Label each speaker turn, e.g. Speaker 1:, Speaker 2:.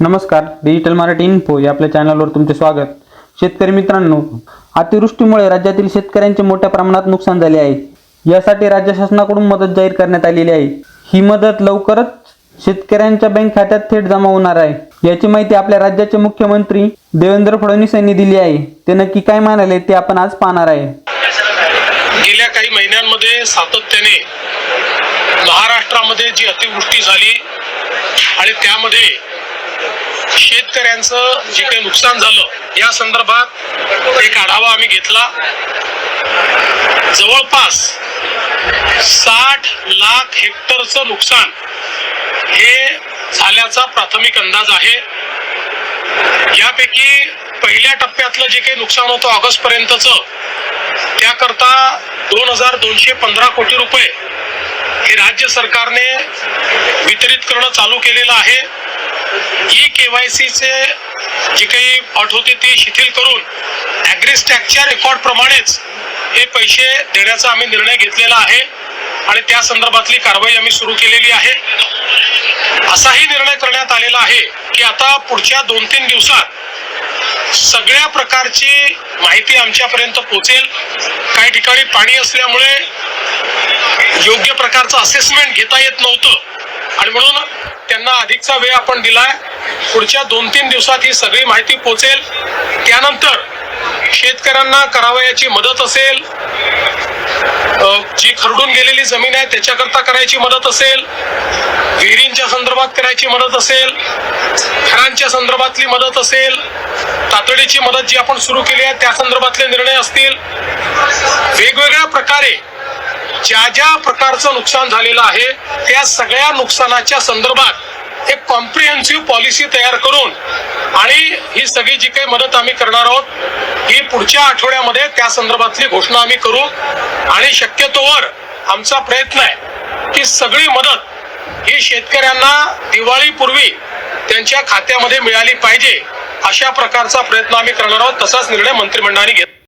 Speaker 1: नमस्कार digital Marathi info या आपल्या चॅनलवर तुमचे स्वागत. शेतकरी मित्रांनो अतिवृष्टीमुळे राज्यातील शेतकऱ्यांचे मोठ्या प्रमाणात नुकसान झाले आहे. यासाठी राज्य शासनाकडून मदत जाहीर करण्यात आलेली आहे. ही मदत लवकरच शेतकऱ्यांच्या बँक खात्यात थेट जमा होणार आहे. याची माहिती आपल्या राज्याचे मुख्यमंत्री देवेंद्र फडणवीस यांनी दिली आहे. ते नक्की काय म्हणाले ते आपण आज पाहणार आहे.
Speaker 2: गेल्या काही महिन्यांमध्ये सातत्याने महाराष्ट्रामध्ये जी अतिवृष्टी झाली आणि त्यामध्ये शेतकऱ्यांचं जे काही नुकसान झालं या संदर्भात एक आढावा आम्ही घेतला. जवळपास साठ लाख हेक्टरचं नुकसान हे झाल्याचा प्राथमिक अंदाज आहे. यापैकी पहिल्या टप्प्यातलं जे काही नुकसान होतं ऑगस्ट पर्यंतच त्याकरता दोन हजार दोनशे पंधरा कोटी रुपये हे राज्य सरकारने वितरित करणं चालू केलेलं आहे. ई केवायसीचे जी काही अट होती ती शिथिल करून ॲग्रिस्टॅकच्या रेकॉर्ड प्रमाणेच हे पैसे देण्याचा आम्ही निर्णय घेतलेला आहे आणि त्या संदर्भातली कारवाई आम्ही सुरू केलेली आहे. असाही निर्णय करण्यात आलेला आहे की आता पुढच्या दोन तीन दिवसात सगळ्या प्रकारची माहिती आमच्यापर्यंत पोहोचेल. काही ठिकाणी पाणी असल्यामुळे योग्य प्रकारचं असेसमेंट घेता येत नव्हतं. आणि म्हणून त्यांना अधिकचा वेळ आपण दिलाय. पुढच्या दोन तीन दिवसात ही सगळी माहिती पोहोचेल त्यानंतर शेतकऱ्यांना करावयाची मदत असेल. जी खरडून गेलेली जमीन आहे त्याच्याकरता करायची मदत असेल. विहिरींच्या संदर्भात करायची मदत असेल. घरांच्या संदर्भातली मदत असेल. तातडीची मदत जी आपण सुरू केली आहे त्या संदर्भातले निर्णय असतील. वेगवेगळ्या प्रकारे ज्या ज्या प्रकारचं नुकसान झालेलं आहे त्या सगळ्या नुकसानाच्या संदर्भात एक कॉम्प्रिहेन्सिव्ह पॉलिसी तयार करून आणि ही सगळी जी काही मदत आम्ही करणार आहोत ही पुढच्या आठवड्यामध्ये त्या संदर्भातली घोषणा आम्ही करू. आणि शक्यतोवर आमचा प्रयत्न आहे की सगळी मदत ही शेतकऱ्यांना दिवाळीपूर्वी त्यांच्या खात्यामध्ये मिळाली पाहिजे अशा प्रकारचा प्रयत्न आम्ही करणार आहोत तसाच निर्णय मंत्रिमंडळाने घेतला.